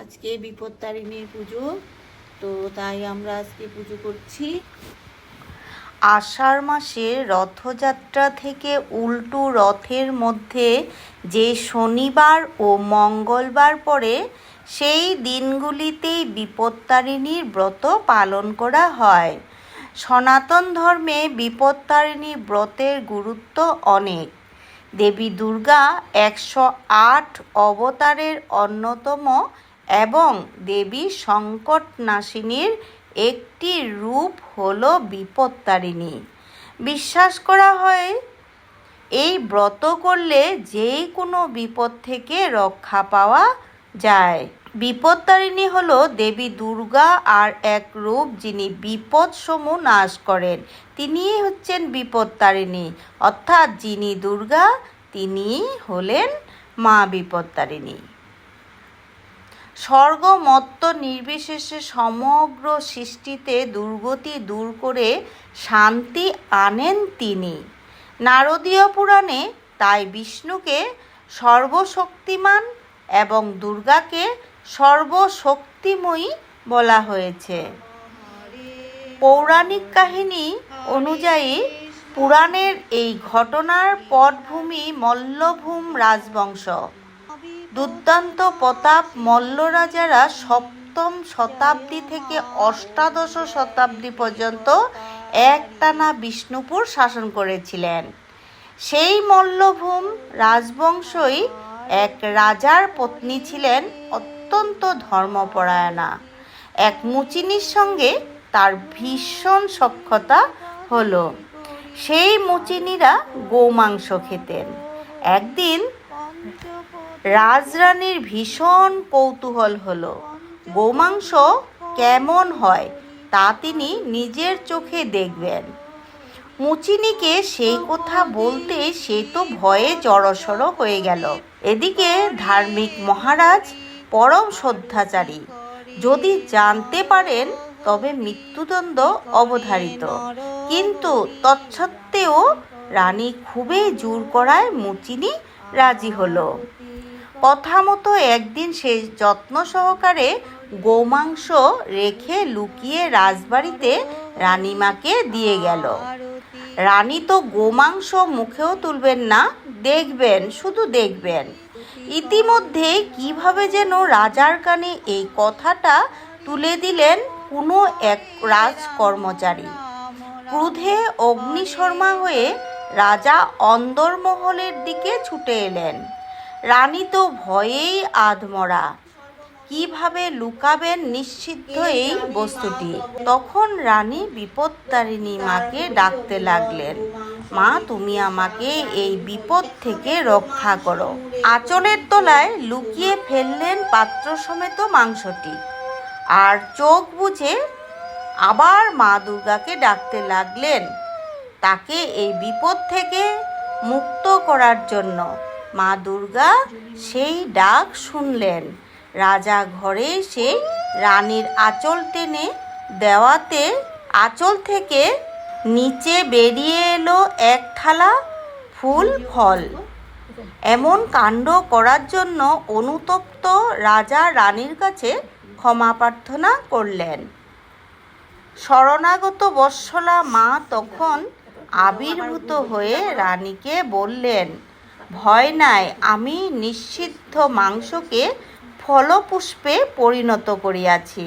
আজকে বিপত্তারিণীর পুজো, তো তাই আমরা আজকে পুজো করছি। আষাঢ় মাসে রথযাত্রা থেকে উল্টো রথের মধ্যে যে শনিবার ও মঙ্গলবার পরে সেই দিনগুলিতেই বিপত্তারিণীর ব্রত পালন করা হয়। সনাতন ধর্মে বিপত্তারিণী ব্রতের গুরুত্ব অনেক। দেবী দুর্গা একশো আট অবতারের অন্যতম এবং দেবী সংকটনাশিনীর একটি রূপ হল বিপত্তারিণী। বিশ্বাস করা হয়, এই ব্রত করলে যে কোনো বিপদ থেকে রক্ষা পাওয়া যায়। বিপত্তারিণী হল দেবী দুর্গা আর এক রূপ যিনি বিপদ সমূহ নাশ করেন। তিনিই হচ্ছেন বিপত্তারিণী। অর্থাৎ যিনি দুর্গা তিনি হলেন মা বিপত্তারিণী। স্বর্গমত্ত নির্বিশেষে সমগ্র সৃষ্টিতে দুর্গতি দূর করে শান্তি আনেন তিনি। নারদীয় পুরাণে তাই বিষ্ণুকে সর্বশক্তিমান এবং দুর্গাকে সর্বশক্তিময়ী বলা হয়েছে। পৌরাণিক কাহিনী অনুযায়ী পুরাণের এই ঘটনার পটভূমি মল্লভূম রাজবংশ। দুর্দান্ত প্রতাপ মল্ল রাজারা সপ্তম শতাব্দী থেকে অষ্টাদশ শতাব্দী পর্যন্ত একটানা বিষ্ণুপুর শাসন করেছিলেন। সেই মল্লভূম রাজবংশই এক রাজার পত্নী ছিলেন অত্যন্ত ধর্মপরায়ণা। এক মুচিনির সঙ্গে তার ভীষণ সক্ষতা হলো। সেই মুচিনিরা গোমাংস খেতেন। একদিন রাজরানীর ভীষণ কৌতূহল হলো। গোমাংস কেমন হয় তা তিনি নিজের চোখে দেখবেন। মুচিনিকে সেই কথা বলতে সে তো ভয়ে জড়সড় হয়ে গেল। এদিকে ধার্মিক মহারাজ পরম শ্রদ্ধাচারী। যদি জানতে পারেন, তবে মৃত্যুদণ্ড অবধারিত। কিন্তু তৎসত্ত্বেও রানী খুবই জোর করায় মুচিনি রাজি হলো। কথা মতো একদিন সে যত্ন সহকারে গোমাংস রেখে লুকিয়ে রাজবাড়িতে রানীমাকে দিয়ে গেল। রানী তো গোমাংস মুখেও তুলবেন না, দেখবেন, শুধু দেখবেন। ইতিমধ্যে কীভাবে যেন রাজার কানে এই কথাটা তুলে দিলেন কোনো এক রাজ কর্মচারী ক্রোধে অগ্নিশর্মা হয়ে রাজা অন্দরমহলের দিকে ছুটে এলেন। রানী তো ভয়েই আধমরা। কীভাবে লুকাবেন নিশ্চিদ্ধ এই বস্তুটি? তখন রানী বিপত্তারিণী মাকে ডাকতে লাগলেন, মা, তুমি আমাকে এই বিপদ থেকে রক্ষা করো। আঁচলের তলায় লুকিয়ে ফেললেন পাত্র সমেত মাংসটি। আর চোখ বুঝে আবার মা দুর্গাকে ডাকতে লাগলেন তাকে এই বিপদ থেকে মুক্ত করার জন্য মা দুর্গা সেই ডাক শুনলেন। রাজা ঘরে এসে রানীর আঁচল টেনে দেওয়াতে আঁচল থেকে নিচে বেরিয়ে এলো এক থালা ফুল ফল। এমন কাণ্ড করার জন্য অনুতপ্ত রাজা রানীর কাছে ক্ষমা প্রার্থনা করলেন। শরণাগত বৎসলা মা তখন আবির্ভূত হয়ে রানীকে বললেন ভয় নাই আমি নিষিদ্ধ মাংসকে ফলপুষ্পে পরিণত করিয়াছি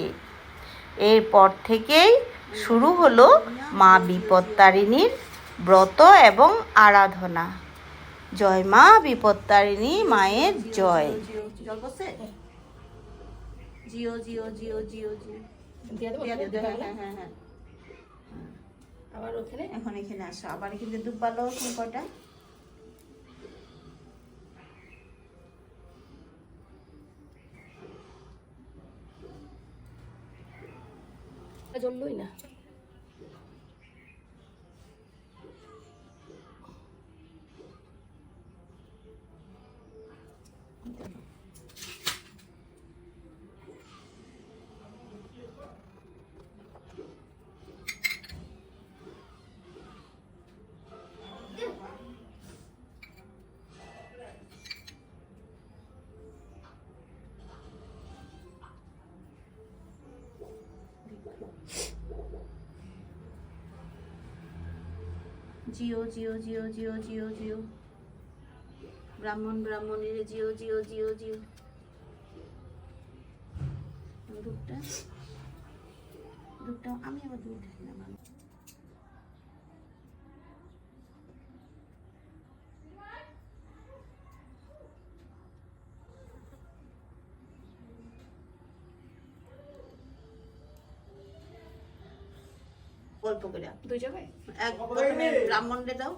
এরপর থেকেই শুরু হলো মা বিপত্তারিণীর ব্রত এবং আরাধনা জয় মা বিপত্তারিণী মায়ের জয় জিও জিও জিও জিও জিও হ্যাঁ? হ্যাঁ হ্যাঁ আবার ওখানে? এখন এখানে আসো। আবার এখানে দুধ পালো কটা জ্বললোই না। জিও জিও জিও জিও জিও জিও। ব্রাহ্মণ, ব্রাহ্মণীর জিও জিও জিও জিও। দুধটা? দুধটা আমি আবার দুধ খাই গল্প করে দুই জায়গায় এক প্রথমে ব্রাহ্মণরে দাও।